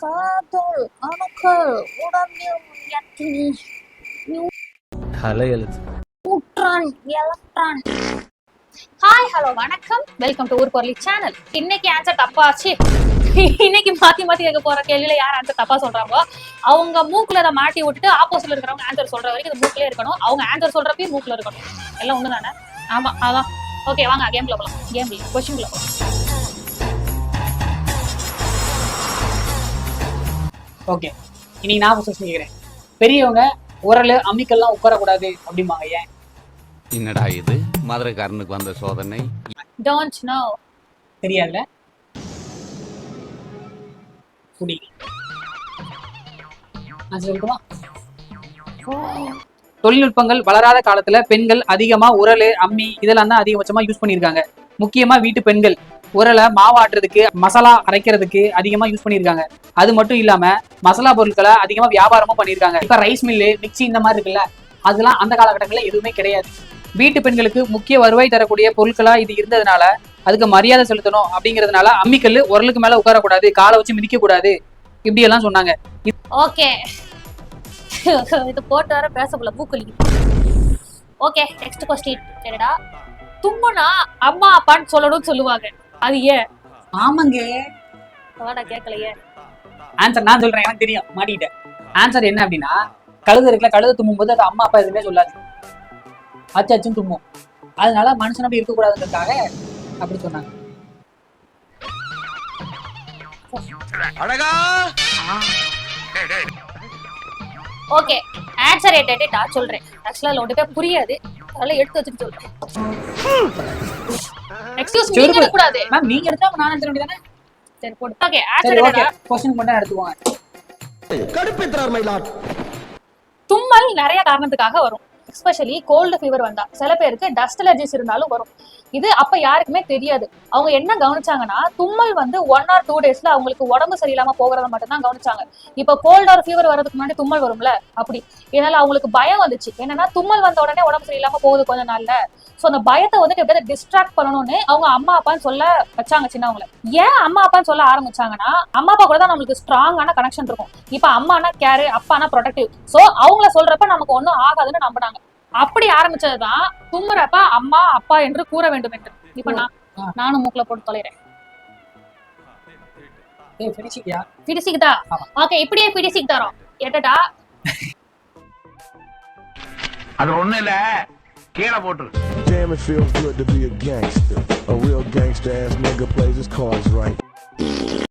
காதல் அணுக்கள் உடம்பில் எத்தனை தலையெழுத்து ஊற்றான் எலக்ட்ரான். ஹாய் ஹலோ வணக்கம். வெல்கம் டு ஊர் பொருளி சேனல் இன்னைக்கு ஆன்சர் தப்பாச்சு. இன்னைக்கு மாத்தி மாத்தி கேட்க போற கேள்வியில யார் ஆன்சர் தப்பா சொல்றாங்களோ அவங்க மூக்குல அதை மாட்டி விட்டுட்டு ஆப்போசிட்ல இருக்கிறவங்க ஆன்சர் சொல்ற வரைக்கும் இது மூக்குல இருக்கணும். அவங்க ஆன்சர் சொல்றப்பயும் மூக்குல இருக்கணும். எல்லாம் ஒண்ணு தானே ஆமா அதான். ஓகே வாங்க கேம்ல போலாம். கேம்ல கொஸ்டின்ல போலாம். ஓகே. இனி நான் கொஸ்டின் கேட்குறேன் பெரியவங்க உரல் அம்மிக்கெல்லாம் உட்காரக்கூடாது அப்படிம்பாங்க ஏன்? என்னடா இது? மதுரைக்காரனுக்கு வந்த சோதனை. டோன்ட் நோ தெரியாதுல? குடி நான் சொல்லட்டுமா தொழில்நுட்பங்கள் வளராத காலத்துல பெண்கள் அதிகமா உரல் அம்மி இதெல்லாம் தான் அதிகபட்சமா யூஸ் பண்ணியிருக்காங்க. முக்கியமா வீட்டு பெண்கள். உரலை மாவாட்டுறதுக்கு மசாலா அரைக்கிறதுக்கு அதிகமாக யூஸ் பண்ணியிருக்காங்க. அது மட்டும் இல்லாமல் மசாலா பொருட்களை அதிகமாக வியாபாரமும் பண்ணியிருக்காங்க. இப்போ ரைஸ் மில்லு மிக்ஸி இந்த மாதிரி இருக்குல்ல அதெல்லாம் அந்த காலகட்டங்களில் எதுவுமே கிடையாது. வீட்டு பெண்களுக்கு முக்கிய வருவாய் தரக்கூடிய பொருட்களாக இது இருந்ததுனால அதுக்கு மரியாதை செலுத்தணும் அப்படிங்கிறதுனால அம்மிக்கல் உரலுக்கு மேலே உட்காரக்கூடாது காலை வச்சு மிதிக்கக்கூடாது இப்படியெல்லாம் சொன்னாங்க. ஓகே. இது போட்டு வர பேசக்குள்ள பூக்குழி ஓகே நெக்ஸ்ட் கொஸ்டின் சரிடா தும்முனா அம்மா அப்பான்னு சொல்லணும்னு சொல்லுவாங்க. அது ஏன்? ஆமாங்க. வாடா கேட்கலையே ஆன்சர் நான் சொல்றேன் எனக்கு தெரியும். மாட்டிக்கிட்டேன். ஆன்சர் என்ன அப்படின்னா கழுது இருக்குல்ல கழுது தும்மும் போது அது அம்மா அப்பா எதுவுமே சொல்லாது. அச்சு அச்சுன்னு தும்மும். அதனால மனுஷன் அப்படி இருக்கக்கூடாதுன்றதுக்காக அப்படி சொன்னாங்க. அழகா! ஓகே ஆன்சர் ஏட்டா சொல்றேன். ஆக்சுவலா அதுல ஒன்று போய் புரியாது. அதெல்லாம் எடுத்து வச்சுட்டு சொல்றேன். எக்ஸ்கியூஸ் மீ செருப்பு. கூடாது மேம் நீங்க எடுத்தா நான் வேண்டியதானே சரி போடு. ஓகே சரி ஆன்சர் ஓகே கொஸ்டின் மட்டும் எடுத்துக்கோங்க. கடுப்பேத்துறார் மயிலாட் தும்மல் நிறைய காரணத்துக்காக வரும். எஸ்பெஷலி கோல்டு ஃபீவர் வந்தா. சில பேருக்கு டஸ்ட் அலர்ஜிஸ் இருந்தாலும் வரும். இது அப்ப யாருக்குமே தெரியாது. அவங்க என்ன கவனிச்சாங்கன்னா தும்மல் வந்து ஒன் ஆர் டூ டேஸ்ல அவங்களுக்கு உடம்பு சரியில்லாம போகிறத மட்டும்தான் கவனிச்சாங்க. இப்ப கோல்ட் ஆர் ஃபீவர் வரதுக்கு முன்னாடி தும்மல் வரும்ல? அப்படி. இதனால அவங்களுக்கு பயம் வந்துச்சு. என்னன்னா தும்மல் வந்த உடனே உடம்பு சரியில்லாம போகுது கொஞ்ச நாள்ல. சோ அந்த பயத்தை வந்துட்டு எப்படியாவது டிஸ்ட்ராக்ட் பண்ணணும்னு அவங்க அம்மா அப்பான்னு சொல்ல வச்சாங்க சின்னவங்கள. ஏன் அம்மா அப்பான்னு சொல்ல ஆரம்பிச்சாங்கன்னா அம்மா அப்பா கூட தான் நம்மளுக்கு ஸ்ட்ராங்கான கனெக்ஷன் இருக்கும். இப்ப அம்மானா கேரு அப்பானா ப்ரொடக்டிவ் சோ அவங்கள சொல்றப்ப நமக்கு ஒன்னும் ஆகாதுன்னு நம்பினாங்க. அப்படி ஆரம்பிச்சதுதான் தும்முறப்ப அம்மா அப்பா என்று கூற வேண்டும் என்று இப்ப நான். நானும் மூக்குல போட்டு தொலைறேன் ஆமா. ஓகே இப்படியே பிடிச்சிக்கு தரோம் எட்டடா அது ஒண்ணு இல்ல கீழே போட்டுரு Damn, it feels good to be a gangster. A real gangster ass nigga plays his cards right.